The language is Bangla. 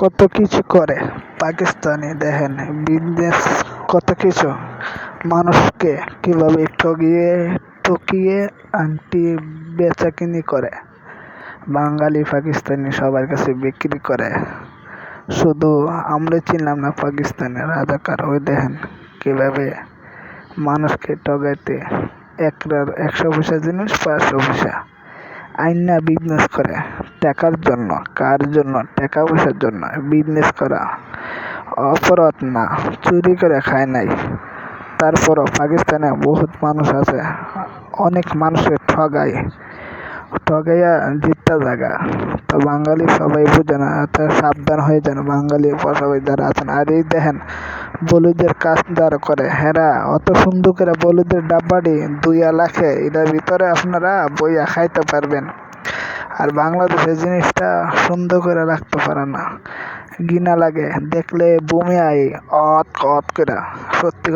কত কিছু করে। পাকিস্তানি দেখেন, বিজনেস কত কিছু। মানুষকে কীভাবে ঠগিয়ে, ঠকিয়ে আন্টি বেচাকিনি করে। বাঙালি, পাকিস্তানি সবার কাছে বিক্রি করে। শুধু আমরা চিনলাম না পাকিস্তানের রাজাকার। ওই দেখেন কীভাবে মানুষকে ঠগাইতে। একটার একশো পয়সা জিনিস, পাঁচশো পয়সা। আইনা বিজনেস করে, টাকার জন্য, কার জন্য, টাকা পয়সার জন্য বিজনেস করা। অপরাধ না, চুরি করে খায় নাই। তারপরও পাকিস্তানে বহুত মানুষ আছে, অনেক মানুষের ঠগায়। ঠগাইয়া জিতটা জায়গা। তো বাঙালি সবাই বুঝে না সাবধান হয়ে যান বাঙালি সবাই যারা আছেন। আর এই দেখেন বলুদের যারা করে। হেরা, অত সুন্দর করে বলুদের ডাব্বাটি দুইয়া লাখে এটার ভিতরে আপনারা বইয়া খাইতে পারবেন। আর বাংলাদেশের জিনিসটা সুন্দর করে রাখতে পারে না। ঘৃণা লাগে, দেখলে বমি আয়, অত অত করে। সত্যি